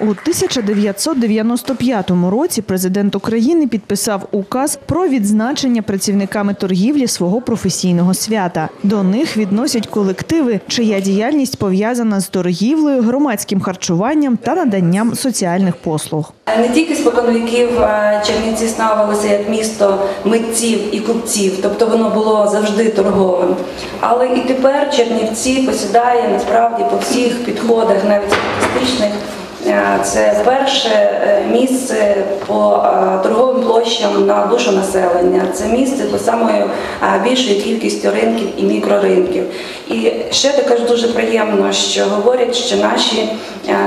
У 1995 році президент України підписав указ про відзначення працівниками торгівлі свого професійного свята. До них відносять колективи, чия діяльність пов'язана з торгівлею, громадським харчуванням та наданням соціальних послуг. Не тільки споконвіків Чернівці ставилося як місто митців і купців, тобто воно було завжди торговим. Але і тепер Чернівці посідає насправді по всіх підходах, навіть статистичних. Е, Це перше е, місце по е, торговим площам на душу населення. Це місце по самою більшою кількістю ринків і мікроринків. І ще також дуже приємно, що говорять, що наші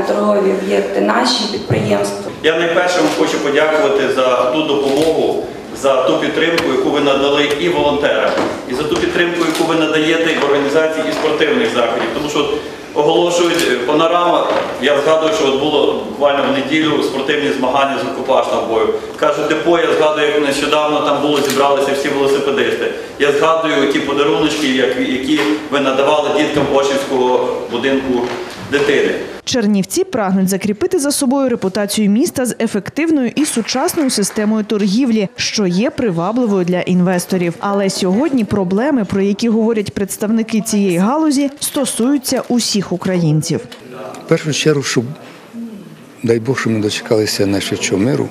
торгові об'єкти, наші підприємства Я найперше хочу подякувати за ту допомогу, за ту підтримку, яку ви надали і волонтерам, і за ту підтримку, яку ви надаєте в організації і спортивних заходів. Тому що оголошують е, панорама. Я згадую, що от було буквально в неділю спортивні змагання з рукопашного бою. Кажуть, депо, я згадую, як нещодавно там було зібралися всі велосипедисти. Я згадую ті подаруночки, які ви надавали діткам Очівського будинку дитини. Чернівці прагнуть закріпити за собою репутацію міста з ефективною і сучасною системою торгівлі, що є привабливою для інвесторів. Але сьогодні проблеми, про які говорять представники цієї галузі, стосуються усіх українців. В першу чергу, щоб дай Бог, що ми дочекалися найшвидшого миру,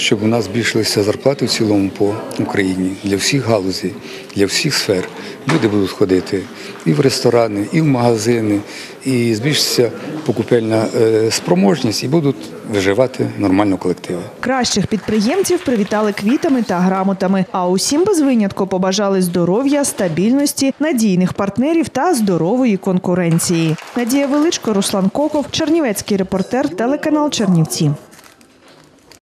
щоб у нас збільшилися зарплати в цілому по Україні для всіх галузей, для всіх сфер. Люди будуть ходити і в ресторани, і в магазини, і збільшиться покупельна е, спроможність, і будуть виживати нормально колективи. Кращих підприємців привітали квітами та грамотами. А усім без винятку побажали здоров'я, стабільності, надійних партнерів та здорової конкуренції. Надія Величко, Руслан Коков, Чернівецький репортер, телеканал Чернівці.